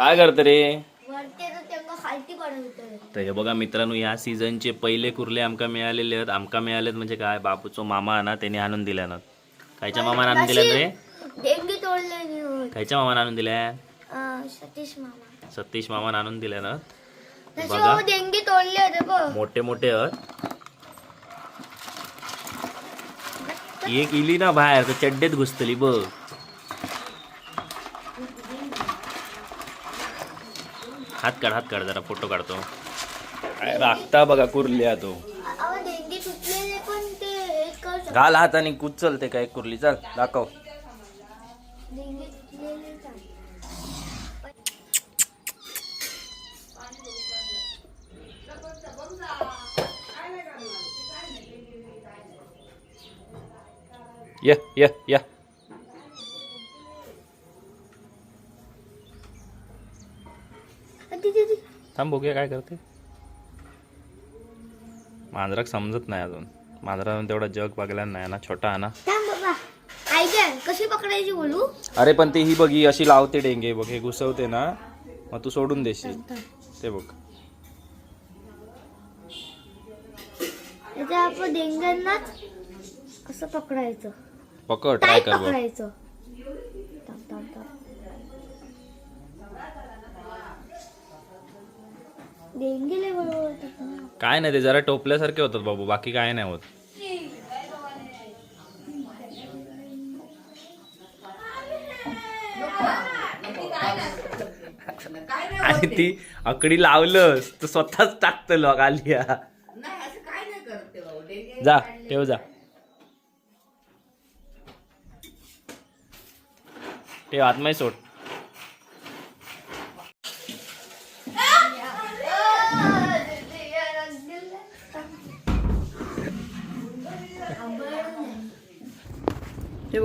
काय करतं रे? वरती तर हे बघा मित्रांनो या सीझनचे पहिले कुर्ले आमका मिळालेले आहेत. आमका मिळालेत म्हणजे काय? बापूचो मामा ना त्याने आणून दिल्या ना. खायच्या मामान आणून दिल्यात रे? डेंगी तोडले नेऊन खायच्या मामान आणून दिल्या सतीश मामा. सतीश मामान आणून दिल्या ना. बघा. हो डेंगी तोडले होते बघ. मोठे मोठे आहेत. एक इली ना बाहेर तर चड्डेत घुसतली बघ. हात काढ हात काढ जरा फोटो काढतो. राखता बघा कुर्ल्या तो. घाल हात आणि कुचल ते काय कुर्ली चल दाखव. य य य. थांब बघूया काय करते. मांजराक समजत नाही अजून. मांजरा तेवढा जग बघला नाही ना छोटा आहे ना. कशी पकडायची बोलू? अरे पण ते ही बघी अशी लावते डेंगे बघ हे घुसवते ना मग तू सोडून देशील. ते बघ. आपण डेंग्यांनाच असं पकडायचं? पकड ट्राय टाईट कर बघ काय नाही ते जरा टोपल्यासारखे होतात बाबू बाकी काय नाही होत. आणि ती आकडी लावलंस तर स्वतःच टाकत लॉग आलिया. जा ठेव जा. ठेव आत्माही सोड.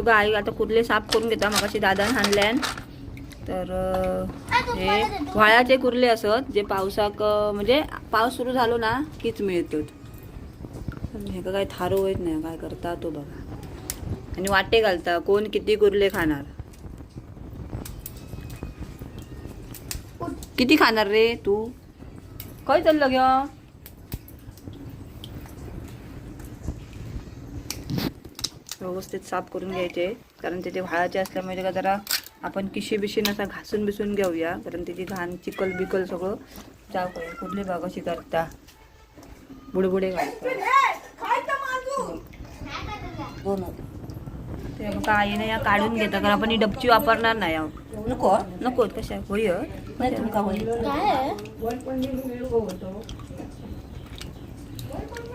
बघा आई आता कुर्ले साफ करून घेता? मगाशी दादान हाणल्यान तर हे व्हाळाचे कुर्ले असत जे पावसाक म्हणजे पाऊस सुरू झालो ना कीच मिळतात. हे काय थारो येत नाही काय करता तो बघा. आणि वाटे घालता कोण किती कुर्ले खाणार? किती खाणार रे तू? काय चाललं घ्या व्यवस्थित साफ करून घ्यायचे. कारण ते ते व्हाळाचे असल्यामुळे त्याला जरा आपण किशी बिशीन असा घासून बिसून घेऊया. कारण त्याची घाण चिकल बिकल सगळं जाव करेल कुठली बागाशी करता. बुडबुडे घालता. ते बघा आईने या काढून घेता. कारण आपण ही डबची वापरणार नाही. नको नको कशा? होय?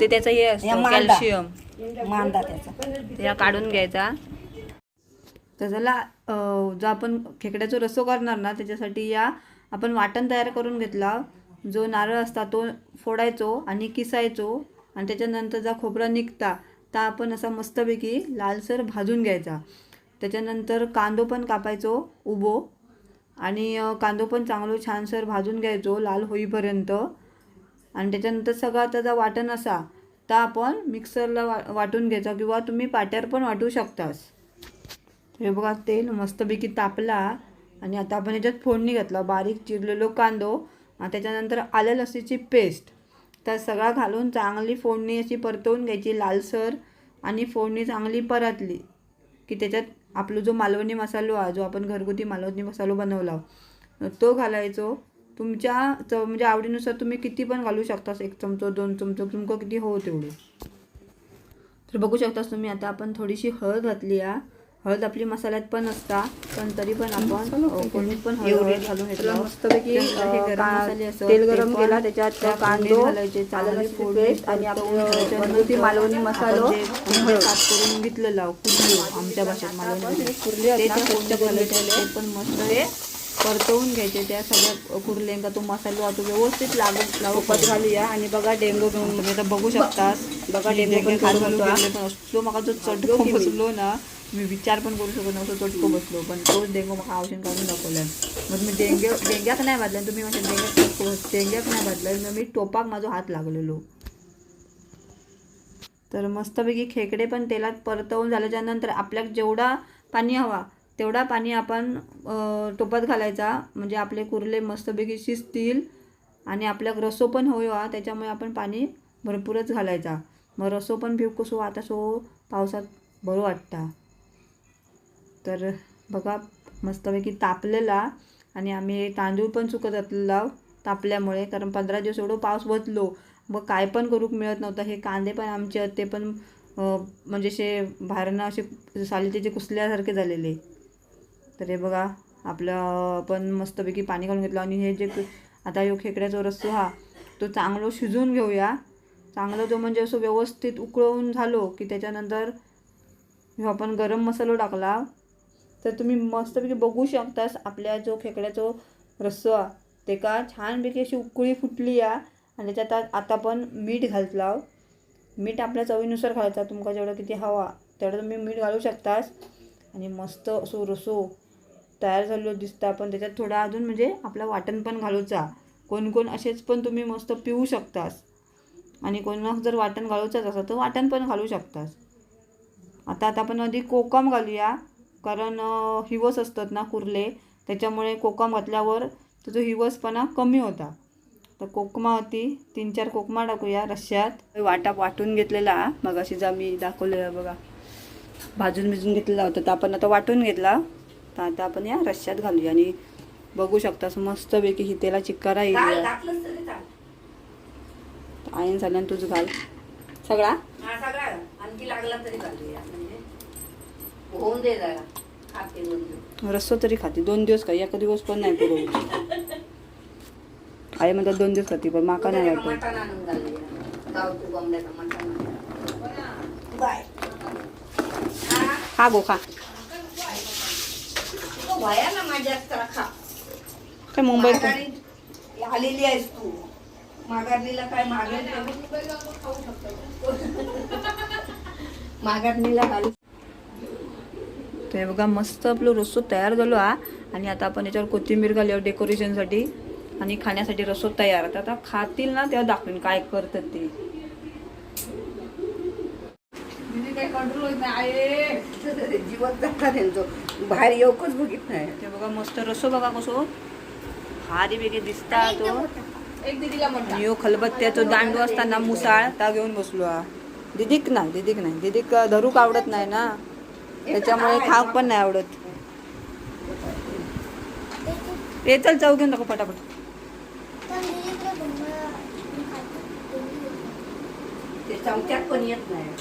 ते त्याचं हे असतं. कॅल्शियम. मांदा त्याचा. या काढून घ्यायचा. तर त्याला जो आपण खेकड्याचा रसो करणार ना त्याच्यासाठी या आपण वाटण तयार करून घेतला. जो नारळ असता तो फोडायचो आणि किसायचो आणि त्याच्यानंतर जा खोबरा निघता ता आपण असा मस्तपैकी लालसर भाजून घ्यायचा. त्याच्यानंतर कांदो पण कापायचो उभो आणि कांदो पण चांगलो छानसर भाजून घ्यायचो लाल होईपर्यंत. आणि त्याच्यानंतर सगळं त्याचा वाटण असा तर आपण मिक्सरला वा वाटून घ्यायचा किंवा तुम्ही पाट्यावर पण वाटू शकतास. हे बघा तेल मस्तपैकी तापला आणि आता आपण याच्यात फोडणी घातला. बारीक चिरलेलो कांदो आणि त्याच्यानंतर आलं लसीची पेस्ट तर सगळा घालून चांगली फोडणी अशी परतवून घ्यायची लालसर आणि फोडणी चांगली परतली की त्याच्यात आपलो जो मालवणी मसालो आहे जो आपण घरगुती मालवणी मसालो बनवला तो घालायचो. तुमच्या चव म्हणजे आवडीनुसार तुम्ही किती पण घालू शकतास एक चमचो दोन चमचो तुमकं किती हो तेवढे. तर बघू शकतास तुम्ही आता आपण थोडीशी हळद घातली आहे हळद आपली मसाल्यात पण असता पण तरी पण आपण फोडणीत पण हळद घालून घेतलं. मस्तपैकी तेल गरम केला त्याच्यात कांदे घालायचे चालेल पेस्ट आणि मालवणी मसालो करून घेतलेला कुर्ली आमच्या भाषेत मालवणी कुर्ली ते? पण मस्त हे परतवून घ्यायचे त्या सगळ्या कुर्ल्यांका तो मसालो आता व्यवस्थित लागत घालू घालूया आणि बघा डेंगू घेऊन म्हणजे आता बघू शकतास बघा डेंगू पण असलो म्हाका जो चटको बसलो ना मी विचार पण करू शकत नव्हतो चटको बसलो. पण तोच डेंगू म्हाका औषध काढून दाखवला. मग मी डेंग्या डेंग्याक नाही बादला तुम्ही माझ्या डेंग्याक डेंग्याक नाही बादला मग मी टोपाक माझा हात लागलेलो. तर मस्तपैकी खेकडे पण तेलात परतवून झाल्याच्यानंतर आपल्याला जेवढा पाणी हवा तेवढा पाणी आपण टोपात घालायचा. म्हणजे आपले कुर्ले मस्तपैकी शिजतील आणि आपल्याक रसो पण होवा त्याच्यामुळे आपण पाणी भरपूरच घालायचा. मग रसो पण भिव कसो आता सो पावसात बरं वाटता. तर बघा मस्तपैकी तापलेला आणि आम्ही तांदूळ पण सुकत असलेला तापल्यामुळे कारण पंधरा दिवस एवढं पाऊस बसलो. मग काय पण करूक मिळत नव्हतं. हे कांदे पण आमचे ते पण म्हणजे असे बाहेरनं असे साली त्याचे कुसल्यासारखे झालेले. तर हे बघा आपलं पण मस्तपैकी पाणी घालून घेतलं आणि हे जे आता यो खेकड्याचा रस्सो हा तो चांगलं शिजवून घेऊया. चांगलं तो म्हणजे असं व्यवस्थित उकळवून झालो की त्याच्यानंतर ह्यो आपण गरम मसालो टाकला. तर तुम्ही मस्तपैकी बघू शकतास आपल्या जो खेकड्याचो रस्सो हा ते का छानपैकी अशी उकळी फुटली या. आणि त्याच्यात आता पण मीठ घालतला मीठ आपल्या चवीनुसार घालायचा तुमका जेवढं किती हवा तेवढं तुम्ही मीठ घालू शकतास. आणि मस्त असो रसो तयार झालेलो दिसता. पण त्याच्यात थोडा अजून म्हणजे आपला वाटण पण घालूचा. कोण कोण असेच पण तुम्ही मस्त पिऊ शकतास. आणि कोणाक जर वाटण घालूचंच असं तर वाटण पण घालू शकतास. आता आता आपण आधी कोकम घालूया. कारण हिवस असतात ना कुर्ले त्याच्यामुळे कोकम घातल्यावर त्याचा हिवसपणा कमी होता. तर कोकमा होती. तीन चार कोकमा टाकूया रश्श्यात. वाटा वाटून घेतलेला. मग अशी जा मी दाखवलेला बघा. भाजून भिजून घेतलेला होता. तर आपण आता वाटून घेतला. तर आता आपण या रश्श्यात घालूया आणि बघू शकतास मस्तपैकी ही त्याला चिक्कारा येईल आयन झाल्यानं तुझ घाल. सगळा? आणखी लागला तरी घालूया म्हणजे होऊन दे जरा. खाते दोन दिवस. रस्सो तरी खाते. दोन दिवस का एका दिवस पण नाही पुरवली आई म्हणतात दोन दिवस खाते पण माका नाही वाटत. खा गो खा. ना काय मुंबईत माघारी आलेली आहेस तू. माघारणीला काय मागणी माघारणीला घालू. ते बघा मस्त आपलं रस्सो तयार झालो हा. आणि आता आपण याच्यावर कोथिंबीर घालूया डेकोरेशनसाठी आणि खाण्यासाठी रस्सो तयार. आता आता खातील ना तेव्हा दाखवेन काय करतात ते. जातात त्यांचं. बाहेर येऊकच बघित नाही. ते बघा मस्त रस्सो बघा कसो. भारी वेगळे दिसता तो. एक दिदीला म्हणतात आणि यो खलबत्त्याचो दांडू असताना मुसाळ ता घेऊन बसलो हा. दिदीक नाही दिदीक नाही. दिदीक धरूक आवडत नाही ना. त्याच्यामुळे खाक पण नाही आवडत. ते चल चव घेऊन टाकू पटापट. ते चमच्यात पण येत नाही.